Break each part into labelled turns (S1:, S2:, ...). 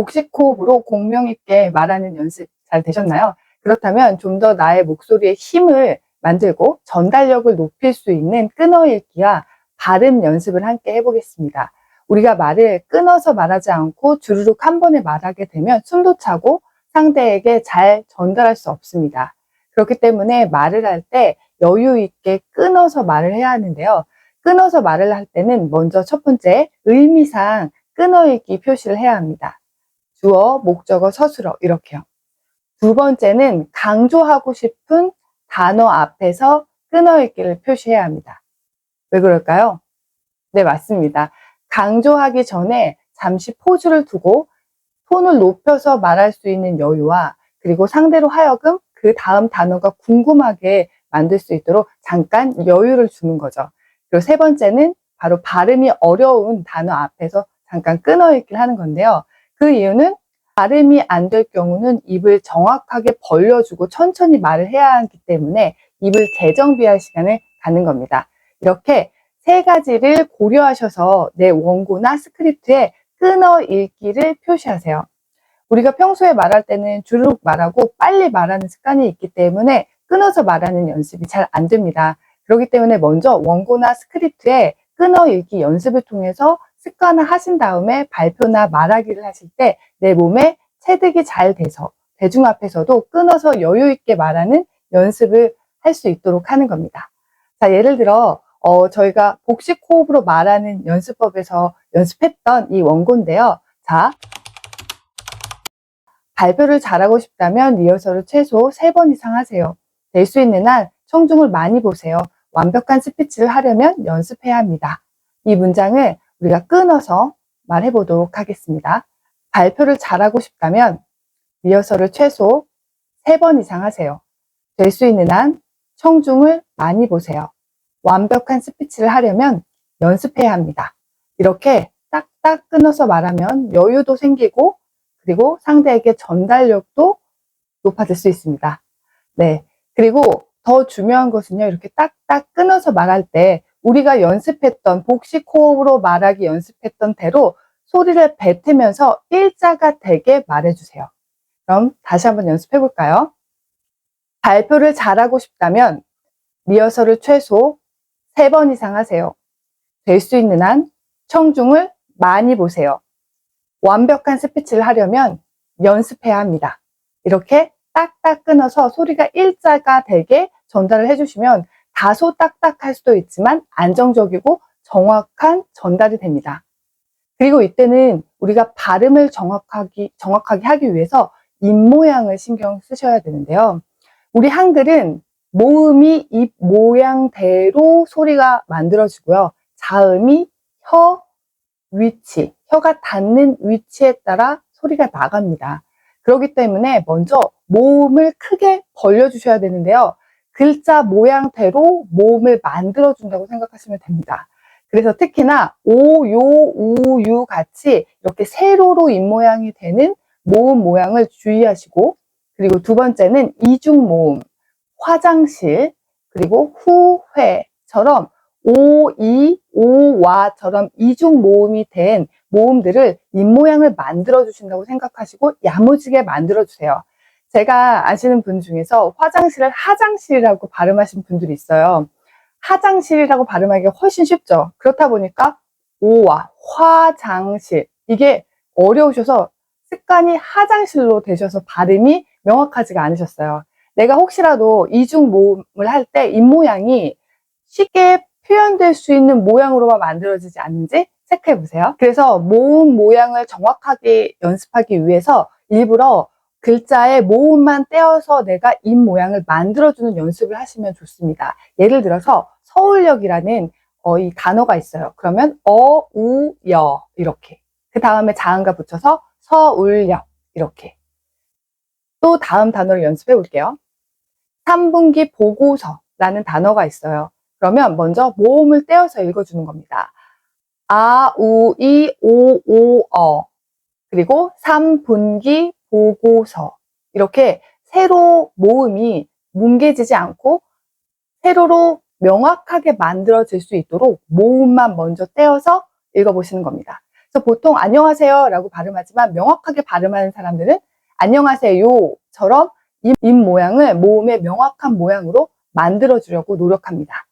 S1: 복식호흡으로 공명 있게 말하는 연습 잘 되셨나요? 그렇다면 좀 더 나의 목소리의 힘을 만들고 전달력을 높일 수 있는 끊어읽기와 발음 연습을 함께 해보겠습니다. 우리가 말을 끊어서 말하지 않고 주르륵 한 번에 말하게 되면 숨도 차고 상대에게 잘 전달할 수 없습니다. 그렇기 때문에 말을 할 때 여유 있게 끊어서 말을 해야 하는데요. 끊어서 말을 할 때는 먼저 첫 번째 의미상 끊어읽기 표시를 해야 합니다. 주어, 목적어, 서술어 이렇게요. 두 번째는 강조하고 싶은 단어 앞에서 끊어읽기를 표시해야 합니다. 왜 그럴까요? 네, 맞습니다. 강조하기 전에 잠시 포즈를 두고 톤을 높여서 말할 수 있는 여유와 그리고 상대로 하여금 그 다음 단어가 궁금하게 만들 수 있도록 잠깐 여유를 주는 거죠. 그리고 세 번째는 바로 발음이 어려운 단어 앞에서 잠깐 끊어읽기를 하는 건데요. 그 이유는 발음이 안 될 경우는 입을 정확하게 벌려주고 천천히 말을 해야 하기 때문에 입을 재정비할 시간을 갖는 겁니다. 이렇게 세 가지를 고려하셔서 내 원고나 스크립트에 끊어 읽기를 표시하세요. 우리가 평소에 말할 때는 주르륵 말하고 빨리 말하는 습관이 있기 때문에 끊어서 말하는 연습이 잘 안 됩니다. 그렇기 때문에 먼저 원고나 스크립트에 끊어 읽기 연습을 통해서 습관화 하신 다음에 발표나 말하기를 하실 때 내 몸에 체득이 잘 돼서 대중 앞에서도 끊어서 여유 있게 말하는 연습을 할 수 있도록 하는 겁니다. 자, 예를 들어 어, 저희가 복식 호흡으로 말하는 연습법에서 연습했던 이 원고인데요. 자, 발표를 잘하고 싶다면 리허설을 최소 3번 이상 하세요. 될 수 있는 한 청중을 많이 보세요. 완벽한 스피치를 하려면 연습해야 합니다. 이 문장을 우리가 끊어서 말해 보도록 하겠습니다. 발표를 잘하고 싶다면 리허설을 최소 3번 이상 하세요. 될 수 있는 한 청중을 많이 보세요. 완벽한 스피치를 하려면 연습해야 합니다. 이렇게 딱딱 끊어서 말하면 여유도 생기고 그리고 상대에게 전달력도 높아질 수 있습니다. 네. 그리고 더 중요한 것은요, 이렇게 딱딱 끊어서 말할 때 우리가 연습했던 복식 호흡으로 말하기 연습했던 대로 소리를 뱉으면서 일자가 되게 말해주세요. 그럼 다시 한번 연습해 볼까요? 발표를 잘하고 싶다면 리허설을 최소 3번 이상 하세요. 될 수 있는 한 청중을 많이 보세요. 완벽한 스피치를 하려면 연습해야 합니다. 이렇게 딱딱 끊어서 소리가 일자가 되게 전달을 해주시면 다소 딱딱할 수도 있지만 안정적이고 정확한 전달이 됩니다. 그리고 이때는 우리가 발음을 정확하게, 정확하게 하기 위해서 입 모양을 신경 쓰셔야 되는데요. 우리 한글은 모음이 입 모양대로 소리가 만들어지고요. 자음이 혀 위치, 혀가 닿는 위치에 따라 소리가 나갑니다. 그렇기 때문에 먼저 모음을 크게 벌려주셔야 되는데요. 글자 모양대로 모음을 만들어준다고 생각하시면 됩니다. 그래서 특히나 오, 요, 우, 유 같이 이렇게 세로로 입 모양이 되는 모음 모양을 주의하시고 그리고 두 번째는 이중 모음, 화장실, 그리고 후회처럼 오, 이, 오, 와처럼 이중 모음이 된 모음들을 입 모양을 만들어 주신다고 생각하시고 야무지게 만들어 주세요. 제가 아시는 분 중에서 화장실을 하장실이라고 발음하신 분들이 있어요. 하장실이라고 발음하기가 훨씬 쉽죠. 그렇다 보니까 오와 화장실 이게 어려우셔서 습관이 하장실로 되셔서 발음이 명확하지가 않으셨어요. 내가 혹시라도 이중 모음을 할 때 입 모양이 쉽게 표현될 수 있는 모양으로만 만들어지지 않는지 체크해 보세요. 그래서 모음 모양을 정확하게 연습하기 위해서 일부러 글자의 모음만 떼어서 내가 입 모양을 만들어주는 연습을 하시면 좋습니다. 예를 들어서 서울역이라는 어, 이 단어가 있어요. 그러면 어, 우, 여 이렇게 그 다음에 자음과 붙여서 서울역 이렇게 또 다음 단어를 연습해 볼게요. 3분기 보고서라는 단어가 있어요. 그러면 먼저 모음을 떼어서 읽어주는 겁니다. 아, 우, 이, 오, 오, 어. 그리고 3분기 보고서. 이렇게 세로 모음이 뭉개지지 않고 세로로 명확하게 만들어질 수 있도록 모음만 먼저 떼어서 읽어보시는 겁니다. 그래서 보통 안녕하세요 라고 발음하지만 명확하게 발음하는 사람들은 안녕하세요처럼 입, 입 모양을 모음의 명확한 모양으로 만들어주려고 노력합니다.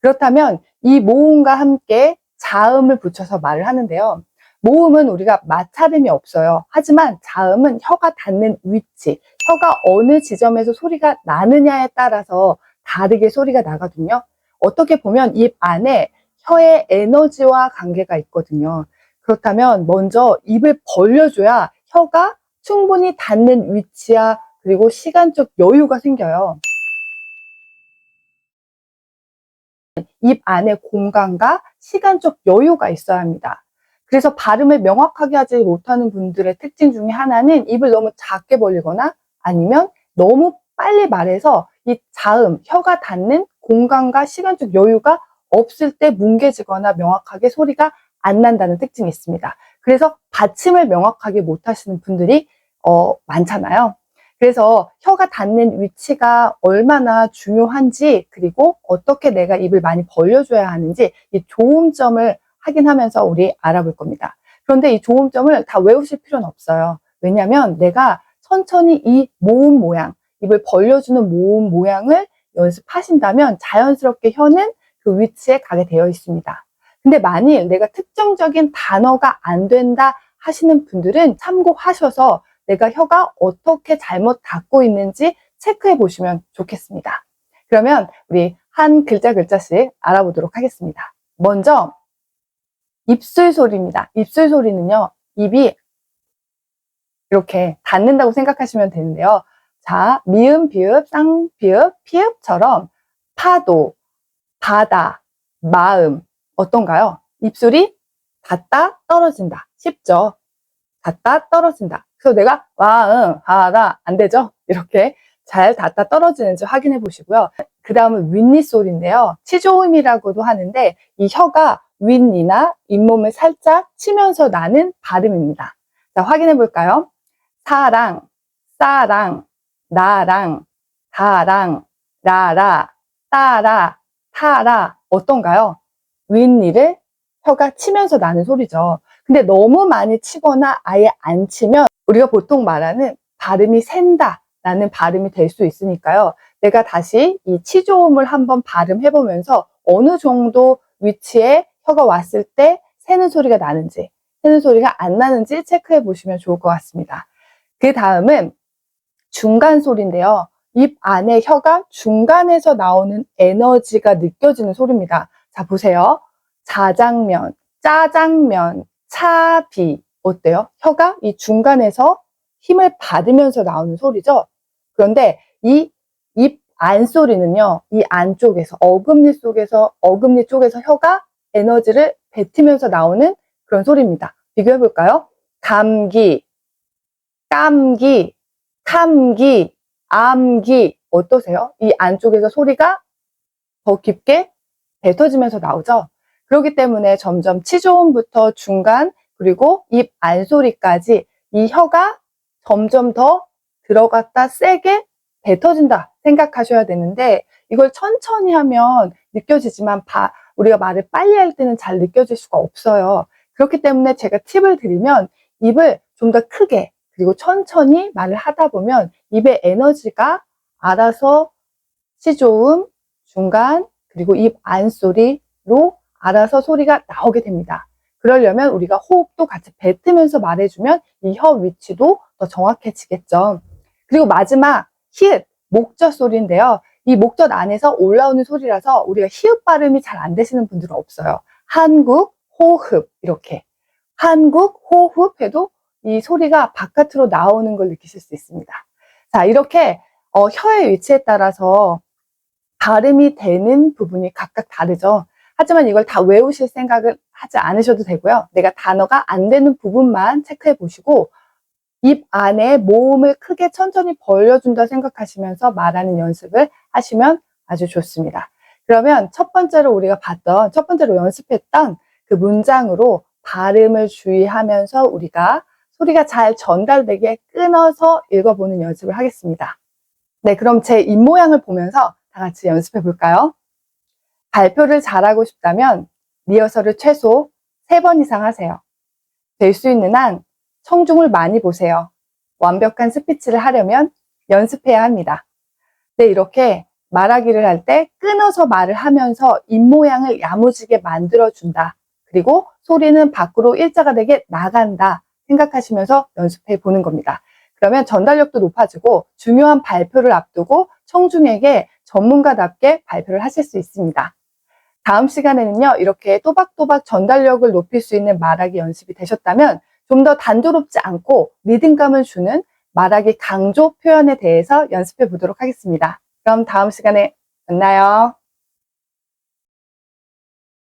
S1: 그렇다면 이 모음과 함께 자음을 붙여서 말을 하는데요. 모음은 우리가 마찰음이 없어요. 하지만 자음은 혀가 닿는 위치, 혀가 어느 지점에서 소리가 나느냐에 따라서 다르게 소리가 나거든요. 어떻게 보면 입 안에 혀의 에너지와 관계가 있거든요. 그렇다면 먼저 입을 벌려줘야 혀가 충분히 닿는 위치야 그리고 시간적 여유가 생겨요. 입 안에 공간과 시간적 여유가 있어야 합니다. 그래서 발음을 명확하게 하지 못하는 분들의 특징 중에 하나는 입을 너무 작게 벌리거나 아니면 너무 빨리 말해서 이 자음, 혀가 닿는 공간과 시간적 여유가 없을 때 뭉개지거나 명확하게 소리가 안 난다는 특징이 있습니다. 그래서 받침을 명확하게 못 하시는 분들이 어, 많잖아요. 그래서 혀가 닿는 위치가 얼마나 중요한지 그리고 어떻게 내가 입을 많이 벌려줘야 하는지 이 조음점을 확인하면서 우리 알아볼 겁니다. 그런데 이 조음점을 다 외우실 필요는 없어요. 왜냐하면 내가 천천히 이 모음 모양, 입을 벌려주는 모음 모양을 연습하신다면 자연스럽게 혀는 그 위치에 가게 되어 있습니다. 근데 만일 내가 특정적인 단어가 안 된다 하시는 분들은 참고하셔서 내가 혀가 어떻게 잘못 닿고 있는지 체크해 보시면 좋겠습니다. 그러면 우리 한 글자 글자씩 알아보도록 하겠습니다. 먼저 입술 소리입니다. 입술 소리는요, 입이 이렇게 닿는다고 생각하시면 되는데요. 자, 미음, 비읍, 쌍, 비읍, 피읍처럼 파도, 바다, 마음, 어떤가요? 입술이 닿다, 떨어진다. 쉽죠? 닿다, 떨어진다. 그래서 내가 와, 응, 하다, 안 되죠? 이렇게 잘 닿다 떨어지는지 확인해 보시고요. 그 다음은 윗니 소리인데요. 치조음이라고도 하는데 이 혀가 윗니나 잇몸을 살짝 치면서 나는 발음입니다. 자, 확인해 볼까요? 사랑, 싸랑, 나랑, 다랑, 라라, 따라, 타라 어떤가요? 윗니를 혀가 치면서 나는 소리죠. 근데 너무 많이 치거나 아예 안 치면 우리가 보통 말하는 발음이 샌다 라는 발음이 될 수 있으니까요. 내가 다시 이 치조음을 한번 발음해 보면서 어느 정도 위치에 혀가 왔을 때 새는 소리가 나는지 새는 소리가 안 나는지 체크해 보시면 좋을 것 같습니다. 그 다음은 중간 소리인데요. 입 안에 혀가 중간에서 나오는 에너지가 느껴지는 소리입니다. 자, 보세요. 자장면, 짜장면, 차비. 어때요? 혀가 이 중간에서 힘을 받으면서 나오는 소리죠? 그런데 이 입 안소리는요, 이 안쪽에서, 어금니 속에서, 어금니 쪽에서 혀가 에너지를 뱉으면서 나오는 그런 소리입니다. 비교해 볼까요? 감기, 깜기, 탐기, 암기 어떠세요? 이 안쪽에서 소리가 더 깊게 뱉어지면서 나오죠. 그렇기 때문에 점점 치조음부터 중간 그리고 입 안소리까지 이 혀가 점점 더 들어갔다 세게 뱉어진다 생각하셔야 되는데 이걸 천천히 하면 느껴지지만 바, 우리가 말을 빨리 할 때는 잘 느껴질 수가 없어요. 그렇기 때문에 제가 팁을 드리면 입을 좀 더 크게 그리고 천천히 말을 하다 보면 입의 에너지가 알아서 시조음, 중간, 그리고 입 안소리로 알아서 소리가 나오게 됩니다. 그러려면 우리가 호흡도 같이 뱉으면서 말해주면 이 혀 위치도 더 정확해지겠죠. 그리고 마지막 히읗, 목젖 소리인데요. 이 목젖 안에서 올라오는 소리라서 우리가 히읗 발음이 잘 안 되시는 분들은 없어요. 한국, 호흡 이렇게 한국, 호흡 해도 이 소리가 바깥으로 나오는 걸 느끼실 수 있습니다. 자, 이렇게 어, 혀의 위치에 따라서 발음이 되는 부분이 각각 다르죠. 하지만 이걸 다 외우실 생각을 하지 않으셔도 되고요. 내가 단어가 안 되는 부분만 체크해 보시고 입 안에 모음을 크게 천천히 벌려준다 생각하시면서 말하는 연습을 하시면 아주 좋습니다. 그러면 첫 번째로 우리가 봤던, 첫 번째로 연습했던 그 문장으로 발음을 주의하면서 우리가 소리가 잘 전달되게 끊어서 읽어보는 연습을 하겠습니다. 네, 그럼 제 입모양을 보면서 다 같이 연습해 볼까요? 발표를 잘하고 싶다면 리허설을 최소 3번 이상 하세요. 될 수 있는 한 청중을 많이 보세요. 완벽한 스피치를 하려면 연습해야 합니다. 네, 이렇게 말하기를 할 때 끊어서 말을 하면서 입모양을 야무지게 만들어준다. 그리고 소리는 밖으로 일자가 되게 나간다. 생각하시면서 연습해 보는 겁니다. 그러면 전달력도 높아지고 중요한 발표를 앞두고 청중에게 전문가답게 발표를 하실 수 있습니다. 다음 시간에는요, 이렇게 또박또박 전달력을 높일 수 있는 말하기 연습이 되셨다면 좀 더 단조롭지 않고 리듬감을 주는 말하기 강조 표현에 대해서 연습해 보도록 하겠습니다. 그럼 다음 시간에 만나요.